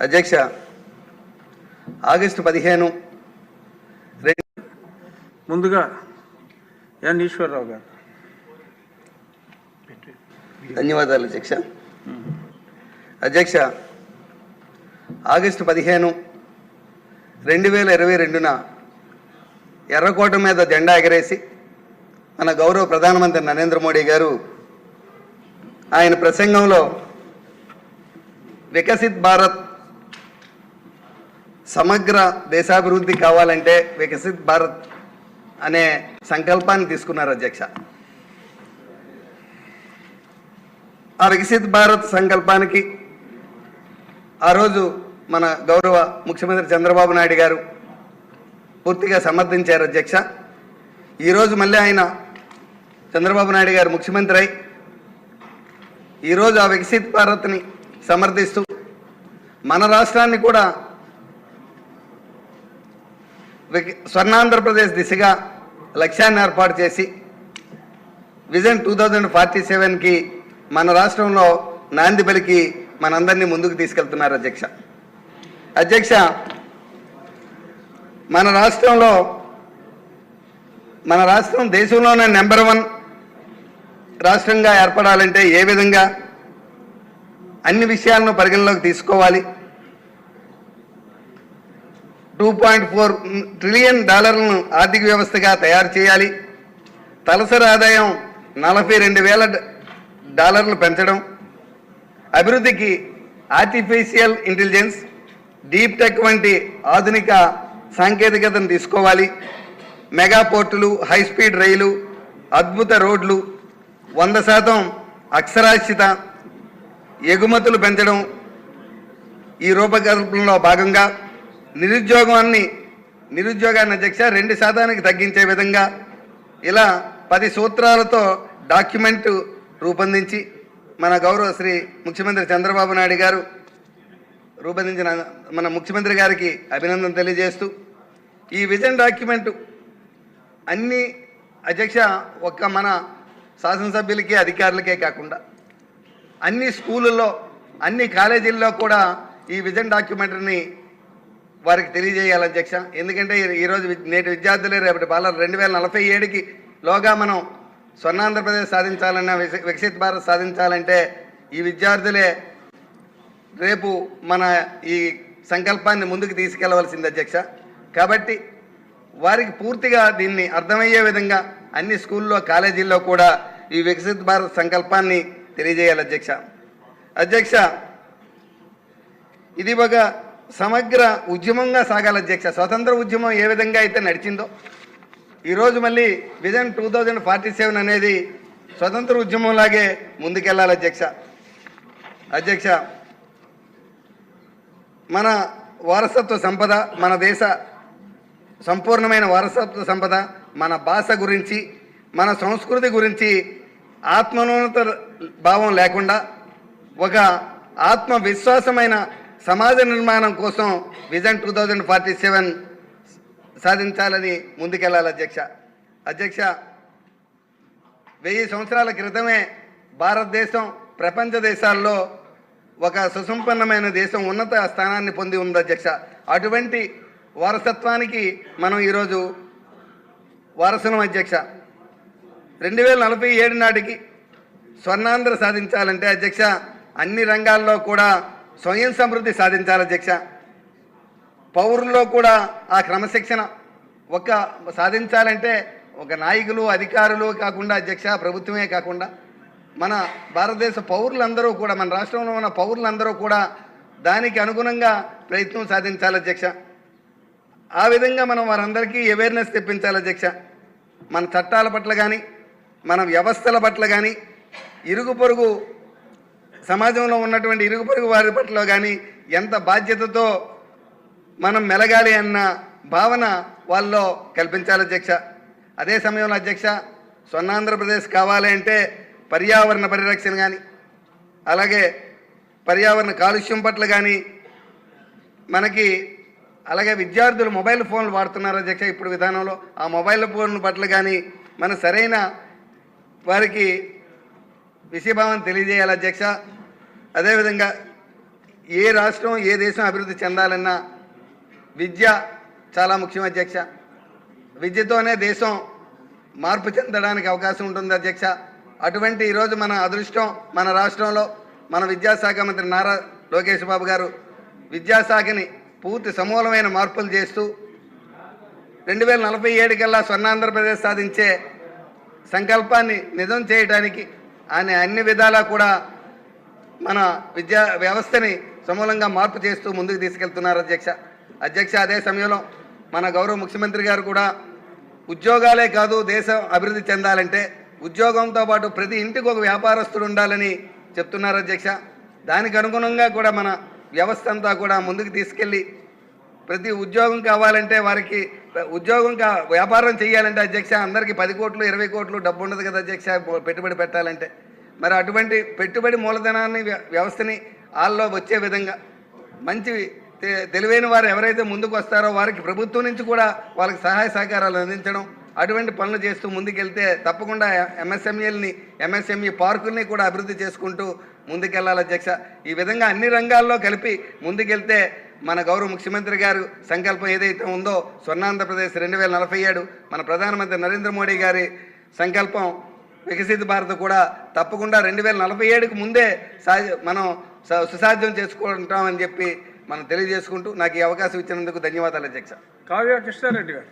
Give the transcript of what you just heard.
అధ్యక్ష ఆగస్టు పదిహేను రెండు ముందుగా ఎన్ ఈశ్వరరావు గారు. ధన్యవాదాలు అధ్యక్ష. అధ్యక్ష ఆగస్టు పదిహేను రెండు వేల ఇరవై రెండున ఎర్రకోట మీద జెండా ఎగరేసి మన గౌరవ ప్రధానమంత్రి నరేంద్ర మోడీ గారు ఆయన ప్రసంగంలో వికసిత్ భారత్ సమగ్ర దేశాభివృద్ధి కావాలంటే వికసిత్ భారత్ అనే సంకల్పాన్ని తీసుకున్నారు అధ్యక్ష. ఆ వికసిత్ భారత్ సంకల్పానికి ఆ రోజు మన గౌరవ ముఖ్యమంత్రి చంద్రబాబు నాయుడు గారు పూర్తిగా సమర్థించారు అధ్యక్ష. ఈరోజు మళ్ళీ ఆయన చంద్రబాబు నాయుడు గారు ముఖ్యమంత్రి అయి ఈరోజు ఆ వికసిత్ భారత్ని సమర్థిస్తూ మన రాష్ట్రాన్ని కూడా స్వర్ణాంధ్రప్రదేశ్ దిశగా లక్ష్యాన్ని ఏర్పాటు చేసి విజన్ టూ థౌజండ్ ఫార్టీ సెవెన్కి మన రాష్ట్రంలో నాంది పలికి మనందరినీ ముందుకు తీసుకెళ్తున్నారు అధ్యక్ష. అధ్యక్ష మన రాష్ట్రంలో మన రాష్ట్రం దేశంలోనే నెంబర్ వన్ రాష్ట్రంగా ఏర్పడాలంటే ఏ విధంగా అన్ని విషయాలను పరిగణలోకి తీసుకోవాలి? టూ పాయింట్ ఫోర్ ట్రిలియన్ డాలర్లను ఆర్థిక వ్యవస్థగా తయారు చేయాలి. తలసరి ఆదాయం నలభై రెండు వేల డాలర్లు పెంచడం. అభివృద్ధికి ఆర్టిఫిషియల్ ఇంటెలిజెన్స్ డీప్ టెక్ వంటి ఆధునిక సాంకేతికతను తీసుకోవాలి. మెగా పోర్టులు హై స్పీడ్ రైలు అద్భుత రోడ్లు వంద శాతం అక్షరాస్యత ఎగుమతులు పెంచడం ఈ రూపకల్పనలో భాగంగా నిరుద్యోగాన్ని నిరుద్యోగాన్ని అధ్యక్ష రెండు శాతానికి తగ్గించే విధంగా ఇలా పది సూత్రాలతో డాక్యుమెంట్ రూపొందించి మన గౌరవ శ్రీ ముఖ్యమంత్రి చంద్రబాబు నాయుడు గారు రూపొందించిన మన ముఖ్యమంత్రి గారికి అభినందన తెలియజేస్తూ ఈ విజన్ డాక్యుమెంట్ అన్ని అధ్యక్ష ఒక్క మన శాసనసభ్యులకి అధికారులకే కాకుండా అన్ని స్కూళ్ళల్లో అన్ని కాలేజీల్లో కూడా ఈ విజన్ డాక్యుమెంటరీని వారికి తెలియజేయాలి అధ్యక్ష. ఎందుకంటే ఈ- ఈరోజు నేటి విద్యార్థులే రేపటి బాలలు రెండు వేల నలభై ఏడుకి లోగా మనం స్వర్ణాంధ్రప్రదేశ్ ఆంధ్రప్రదేశ్ సాధించాలన్న వికసిత్ భారత్ సాధించాలంటే ఈ విద్యార్థులే రేపు మన ఈ సంకల్పాన్ని ముందుకు తీసుకెళ్ళవలసింది అధ్యక్ష. కాబట్టి వారికి పూర్తిగా దీన్ని అర్థమయ్యే విధంగా అన్ని స్కూల్లో కాలేజీల్లో కూడా ఈ వికసిత్ భారత్ సంకల్పాన్ని తెలియజేయాలి అధ్యక్ష. అధ్యక్ష ఇది ఒక సమగ్ర ఉద్యమంగా సాగాలి అధ్యక్ష. స్వతంత్ర ఉద్యమం ఏ విధంగా అయితే నడిచిందో ఈరోజు మళ్ళీ vision two thousand forty seven అనేది స్వతంత్ర ఉద్యమంలాగే ముందుకెళ్ళాలి అధ్యక్ష. అధ్యక్ష మన వారసత్వ సంపద మన దేశ సంపూర్ణమైన వారసత్వ సంపద మన భాష గురించి మన సంస్కృతి గురించి ఆత్మనోన్నత భావం లేకుండా ఒక ఆత్మవిశ్వాసమైన సమాజ నిర్మాణం కోసం vision two thousand forty seven సాధించాలని ముందుకెళ్ళాలి అధ్యక్ష. అధ్యక్ష వెయ్యి సంవత్సరాల క్రితమే భారతదేశం ప్రపంచ దేశాల్లో ఒక సుసంపన్నమైన దేశం ఉన్నత స్థానాన్ని పొంది ఉంది అధ్యక్ష. అటువంటి వారసత్వానికి మనం ఈరోజు వారసులం అధ్యక్ష. రెండు వేల నలభై ఏడు నాటికి స్వర్ణాంధ్ర సాధించాలంటే అధ్యక్ష అన్ని రంగాల్లో కూడా స్వయం సమృద్ధి సాధించాలి అధ్యక్ష. పౌరుల్లో కూడా ఆ క్రమశిక్షణ ఒక సాధించాలంటే ఒక నాయకులు అధికారులు కాకుండా అధ్యక్ష ప్రభుత్వమే కాకుండా మన భారతదేశ పౌరులందరూ కూడా మన రాష్ట్రంలో ఉన్న పౌరులందరూ కూడా దానికి అనుగుణంగా ప్రయత్నం సాధించాలి అధ్యక్ష. ఆ విధంగా మనం వారందరికీ అవేర్నెస్ తెప్పించాలి అధ్యక్ష. మన చట్టాల పట్ల కానీ మన వ్యవస్థల పట్ల కానీ ఇరుగు పొరుగు సమాజంలో ఉన్నటువంటి ఇరుగు పొరుగు వారి పట్ల కానీ ఎంత బాధ్యతతో మనం మెలగాలి అన్న భావన వాళ్ళలో కల్పించాలి అధ్యక్ష. అదే సమయంలో అధ్యక్ష స్వర్ణాంధ్రప్రదేశ్ కావాలి అంటే పర్యావరణ పరిరక్షణ కానీ అలాగే పర్యావరణ కాలుష్యం పట్ల కానీ మనకి అలాగే విద్యార్థులు మొబైల్ ఫోన్లు వాడుతున్నారు అధ్యక్ష ఇప్పుడు విధానంలో. ఆ మొబైల్ ఫోన్ పట్ల కానీ మన సరైన వారికి విషయభావం తెలియజేయాలి అధ్యక్ష. అదేవిధంగా ఏ రాష్ట్రం ఏ దేశం అభివృద్ధి చెందాలన్నా విద్య చాలా ముఖ్యం అధ్యక్ష. విద్యతోనే దేశం మార్పు చెందడానికి అవకాశం ఉంటుంది అధ్యక్ష. అటువంటి ఈరోజు మన అదృష్టం మన రాష్ట్రంలో మన విద్యాశాఖ మంత్రి నారా లోకేష్ బాబు గారు విద్యాశాఖని పూర్తి సమూలమైన మార్పులు చేస్తూ రెండు వేల నలభై ఏడు కల్లా స్వర్ణాంధ్రప్రదేశ్ సాధించే సంకల్పాన్ని నిజం చేయడానికి ఆయన అన్ని విధాలా కూడా మన విద్యా వ్యవస్థని సమూలంగా మార్పు చేస్తూ ముందుకు తీసుకెళ్తున్నారు అధ్యక్ష. అధ్యక్ష అదే సమయంలో మన గౌరవ ముఖ్యమంత్రి గారు కూడా ఉద్యోగాలే కాదు దేశం అభివృద్ధి చెందాలంటే ఉద్యోగంతో పాటు ప్రతి ఇంటికి ఒక వ్యాపారస్తుడు ఉండాలని చెప్తున్నారు అధ్యక్ష. దానికి అనుగుణంగా కూడా మన వ్యవస్థ అంతా కూడా ముందుకు తీసుకెళ్ళి ప్రతి ఉద్యోగం కావాలంటే వారికి ఉద్యోగం కా వ్యాపారం చేయాలంటే అధ్యక్ష అందరికీ పది కోట్లు ఇరవై కోట్లు డబ్బు ఉండదు కదా అధ్యక్ష పెట్టుబడి పెట్టాలంటే. మరి అటువంటి పెట్టుబడి మూలధనాన్ని వ్య- వ్యవస్థని వాళ్ళలో వచ్చే విధంగా మంచి తెలివైన వారు ఎవరైతే ముందుకు వస్తారో వారికి ప్రభుత్వం నుంచి కూడా వాళ్ళకి సహాయ సహకారాలు అందించడం అటువంటి పనులు చేస్తూ ముందుకెళ్తే తప్పకుండా ఎంఎస్ఎంఈల్ని ఎంఎస్ఎంఈ పార్కుల్ని కూడా అభివృద్ధి చేసుకుంటూ ముందుకెళ్ళాలి అధ్యక్ష. ఈ విధంగా అన్ని రంగాల్లో కలిపి ముందుకెళ్తే మన గౌరవ ముఖ్యమంత్రి గారు సంకల్పం ఏదైతే ఉందో స్వర్ణాంధ్రప్రదేశ్ రెండు వేల నలభై ఏడు మన ప్రధానమంత్రి నరేంద్ర మోడీ గారి సంకల్పం వికసిత భారత్ కూడా తప్పకుండా రెండు వేల నలభై ఏడుకు ముందే మనం స- సుసాధ్యం చేసుకుంటామని చెప్పి మనం తెలియజేసుకుంటూ నాకు ఈ అవకాశం ఇచ్చినందుకు ధన్యవాదాలు అధ్యక్ష. కావ్య కృష్ణారెడ్డి గారు.